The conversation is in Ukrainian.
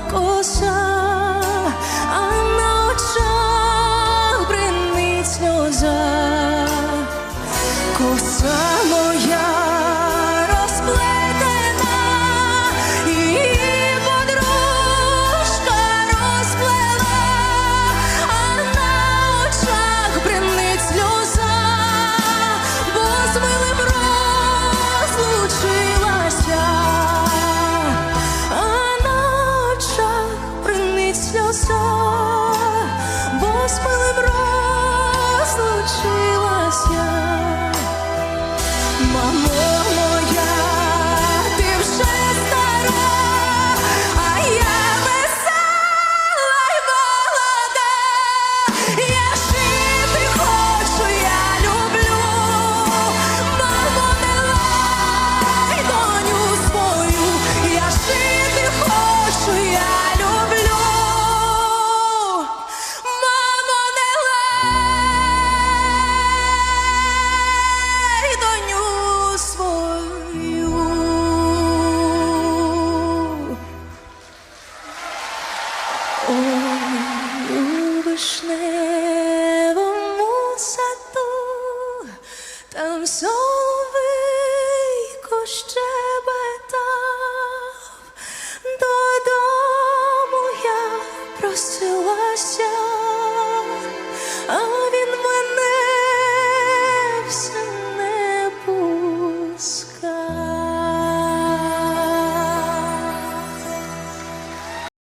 коса, а на очах бринить сльоза, коса моя. небеса, бо з розлучилася. вишневому саду, там соловейко щебетав, додому я просилася.